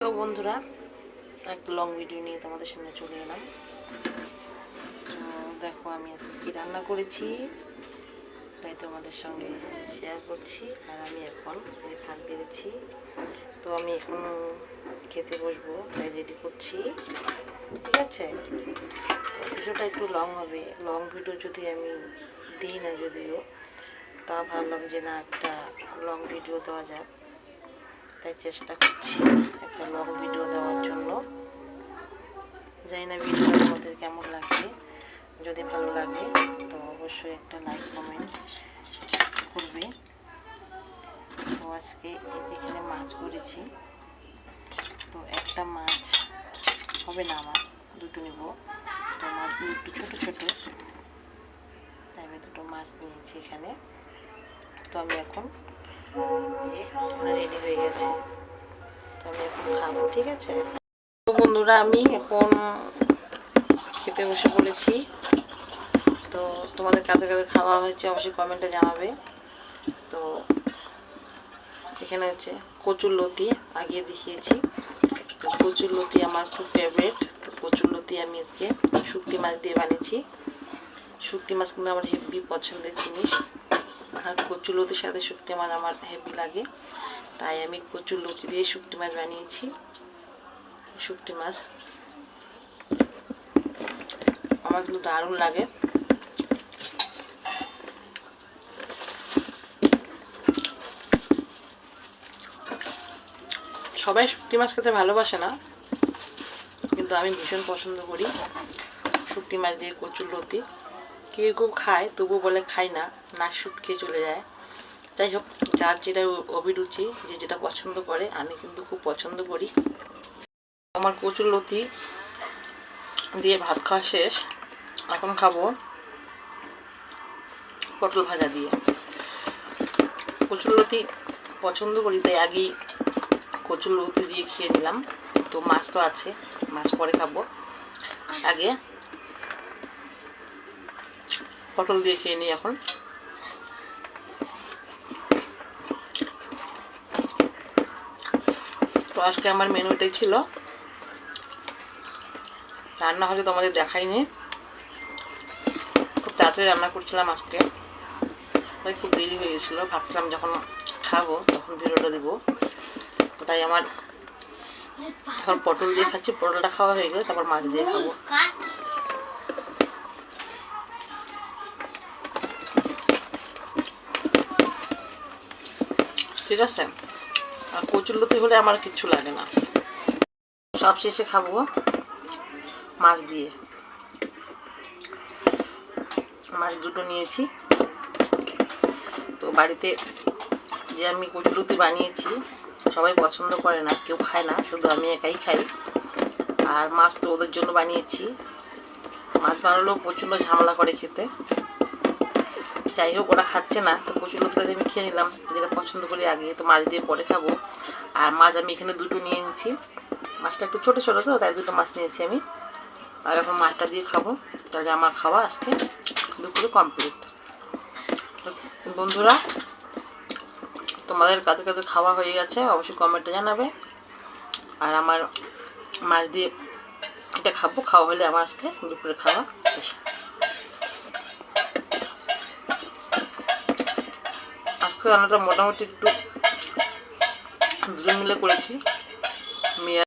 তো বন্ধুরা একটা লং ভিডিও নিয়ে তোমাদের সামনে চলে এলাম। তো দেখো, আমি আজকে কী রান্না করেছি, তাই তোমাদের সঙ্গে শেয়ার করছি। আর আমি এখন ভাত বেড়েছি, তো আমি এখন খেতে বসবো, তাই রেডি করছি। ঠিক আছে? ভিডিওটা একটু লং হবে। লং ভিডিও যদি আমি দিই না যদিও, তা ভাবলাম যে না, একটা লং ভিডিও দেওয়া যাক। তাই চেষ্টা করছি। যদি ভালো লাগে, তো অবশ্যই একটা লাইক কমেন্ট করবে। তো আজকে এখানে মাছ করেছি। তো একটা মাছ হবে না আমার, দুটো নেব। তো মাছ একটু ছোটো ছোটো। তাই আমি দুটো মাছ নিয়েছি এখানে। তো আমি এখন রেডি হয়ে গেছে। তো আমি এখন খাব, ঠিক আছে? তো বন্ধুরা, আমি এখন খেতে বসে পড়েছি। তো তোমাদের কাদের কাদের খাওয়া হয়েছে, অবশ্যই কমেন্টে জানাবে। তো এখানে হচ্ছে কচুর লতি আগে দেখিয়েছি। তো কচুর লতি আমার খুব ফেভারেট তো কচুর লতি আমি আজকে শুটকি মাছ দিয়ে বানিয়েছি। শুটকি মাছ কিন্তু আমার হেভি পছন্দের জিনিস। আর কচুর লতির সাথে শুটকি মাছ আমার হেভি লাগে। তাই আমি কচুর লতি দিয়ে শুটকি মাছ বানিয়েছি। শুটকি মাছ। আমার কিন্তু দারুণ লাগে। সবাই শুটকি মাছ খেতে ভালোবাসে না, কিন্তু আমি ভীষণ পছন্দ করি শুটকি মাছ দিয়ে কচুর লতি কেউ কেউ খায় তবু বলে খাই না না শুটকে চলে যায়। যাই হোক, যার যেটা অভিরুচি, যে যেটা পছন্দ করে, আমি কিন্তু খুব পছন্দ করি। আমার কচুর লতি দিয়ে ভাত খাওয়া শেষ। এখন খাব পটল ভাজা দিয়ে। কচুর লতি পছন্দ করি, তাই আগেই কচুর লতি দিয়ে খেয়ে নিলাম। তো মাছ তো আছে, মাছ পরে খাব। আগে পটল দিয়ে খেয়ে নিই এখন। তো আজকে আমার মেনুটাই ছিল। রান্না হয়তো তোমাদের দেখাইনি খুব তাড়াতাড়ি রান্না করছিলাম আজকে। তাই খুব দেরি হয়ে গেছিল। ভাবছিলাম যখন খাব তখন ভিডিওটা দিব। তাই আমার এখন পটল দিয়ে খাচ্ছি, পটলটা খাওয়া হয়ে গেলে তারপর মাছ দিয়ে খাব। ঠিক আছে? আর কচুরলতি হলে আমার কিচ্ছু লাগে না। সব শেষে খাব মাছ দিয়ে। মাছ দুটো নিয়েছি। তো বাড়িতে যে আমি কচুরলতি বানিয়েছি সবাই পছন্দ করে না, কেউ খায় না, শুধু আমি একাই খাই। আর মাছ তো ওদের জন্য বানিয়েছি। মাছ বানালেও প্রচণ্ড ঝামেলা করে খেতে। যাই হোক, ওরা খাচ্ছে না, তো প্রচুর লতিটা আমি খেয়ে নিলাম। যেটা পছন্দ করি আগে, তো মাছ দিয়ে পরে খাব। আর মাছ আমি এখানে দুটো নিয়ে নিয়েছি মাছটা একটু ছোটো ছোটো তো, তাই দুটো মাছ নিয়েছি আমি। আর এখন মাছটা দিয়ে খাব। তাহলে আমার খাওয়া আজকে দুপুরে কমপ্লিট বন্ধুরা তোমাদের কাছে কাতে খাওয়া হয়ে গেছে, অবশ্যই কমেন্টে জানাবে। আর আমার মাছ দিয়ে এটা খাব, খাওয়া হলে আমার আজকে দুপুরে খাওয়া আজকে রান্নাটা মোটামুটি একটু দুজন মিলে করেছি।